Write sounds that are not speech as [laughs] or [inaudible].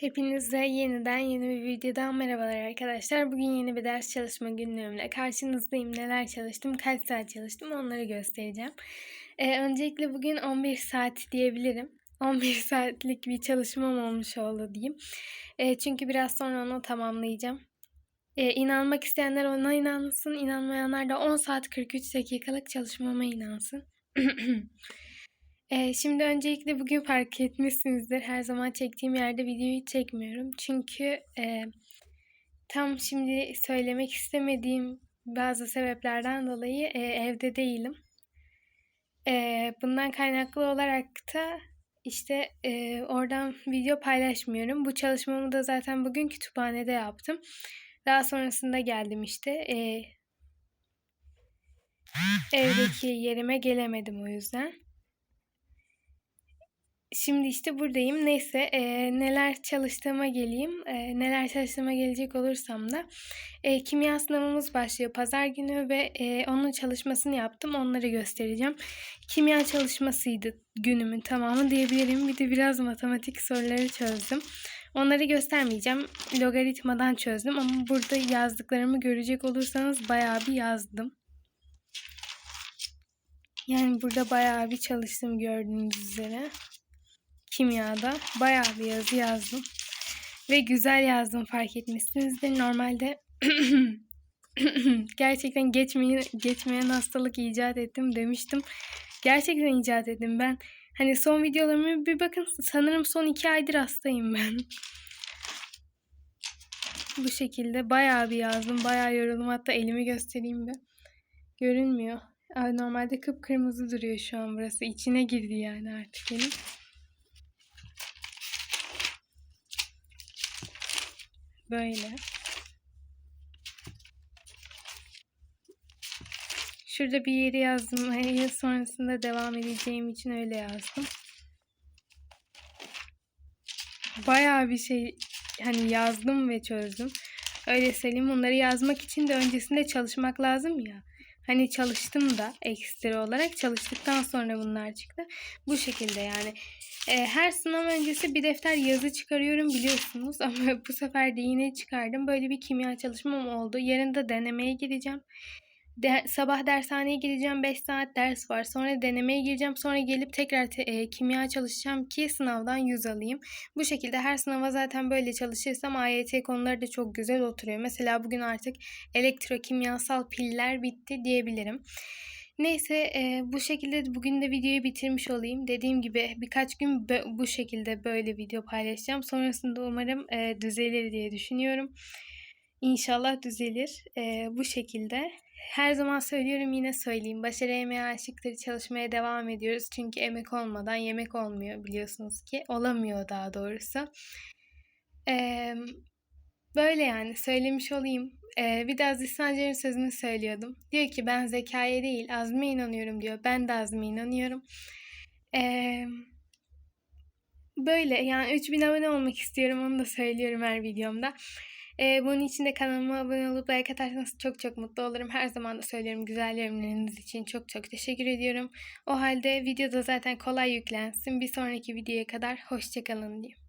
Hepinize yeniden yeni bir videodan merhabalar arkadaşlar. Bugün yeni bir ders çalışma günlüğümle karşınızdayım. Neler çalıştım, kaç saat çalıştım onları göstereceğim. Ee, öncelikle bugün 11 saat diyebilirim. 11 [laughs] saatlik bir çalışmam olmuş oldu diyeyim. Ee, çünkü biraz sonra onu tamamlayacağım. Ee, inanmak isteyenler ona inansın, inanmayanlar da 10 saat 43 dakikalık çalışmama inansın. [clears throat] Ee, şimdi öncelikle bugün fark etmişsinizdir. Her zaman çektiğim yerde videoyu çekmiyorum. Çünkü e, tam şimdi söylemek istemediğim bazı sebeplerden dolayı e, evde değilim. E, bundan kaynaklı olarak da işte e, oradan video paylaşmıyorum. Bu çalışmamı da zaten bugün kütüphanede yaptım. Daha sonrasında geldim işte. E, evdeki yerime gelemedim o yüzden. Şimdi işte buradayım. Neyse e, neler çalıştığıma geleyim. E, neler çalıştığıma gelecek olursam da e, kimya sınavımız başlıyor pazar günü ve e, onun çalışmasını yaptım. Onları göstereceğim. Kimya çalışmasıydı günümün tamamı diyebilirim. Bir de biraz matematik soruları çözdüm. Onları göstermeyeceğim. Logaritmadan çözdüm ama burada yazdıklarımı görecek olursanız bayağı bir yazdım. Yani burada bayağı bir çalıştım gördüğünüz üzere kimyada bayağı bir yazı yazdım. Ve güzel yazdım fark etmişsinizdir. Normalde [clears throat] gerçekten geçmeyen, geçmeyen hastalık icat ettim demiştim. Gerçekten icat ettim ben. Hani son videolarıma bir bakın sanırım son iki aydır hastayım ben. Bu şekilde bayağı bir yazdım. Bayağı yoruldum. Hatta elimi göstereyim bir. Görünmüyor. Normalde kıpkırmızı duruyor şu an burası. İçine girdi yani artık benim. Böyle. Şurada bir yeri yazdım. Yıl sonrasında devam edeceğim için öyle yazdım. Bayağı bir şey hani yazdım ve çözdüm. Öyle söyleyeyim. Onları yazmak için de öncesinde çalışmak lazım ya. Hani çalıştım da ekstra olarak çalıştıktan sonra bunlar çıktı. Bu şekilde yani. E, her sınav öncesi bir defter yazı çıkarıyorum biliyorsunuz [laughs] ama bu sefer de yine çıkardım. Böyle bir kimya çalışmam oldu. Yarın da denemeye gireceğim. De, sabah dershaneye gideceğim 5 saat ders var. Sonra denemeye gireceğim. Sonra gelip tekrar te, e, kimya çalışacağım ki sınavdan 100 alayım. Bu şekilde her sınava zaten böyle çalışırsam AYT konuları da çok güzel oturuyor. Mesela bugün artık elektrokimyasal piller bitti diyebilirim. Neyse e, bu şekilde bugün de videoyu bitirmiş olayım. Dediğim gibi birkaç gün bu şekilde böyle video paylaşacağım. Sonrasında umarım e, düzelir diye düşünüyorum. İnşallah düzelir. E, bu şekilde. Her zaman söylüyorum yine söyleyeyim. Başarı emeğe aşıktır. Çalışmaya devam ediyoruz. Çünkü emek olmadan yemek olmuyor biliyorsunuz ki. Olamıyor daha doğrusu. Ee, böyle yani söylemiş olayım. Ee, bir de Aziz Sancar'ın sözünü söylüyordum. Diyor ki ben zekaya değil azme inanıyorum diyor. Ben de azme inanıyorum. Ee, böyle yani 3000 abone olmak istiyorum onu da söylüyorum her videomda. Ee, bunun için de kanalıma abone olup like atarsanız çok çok mutlu olurum. Her zaman da söylüyorum güzel yorumlarınız için çok çok teşekkür ediyorum. O halde videoda zaten kolay yüklensin. Bir sonraki videoya kadar hoşçakalın diyeyim.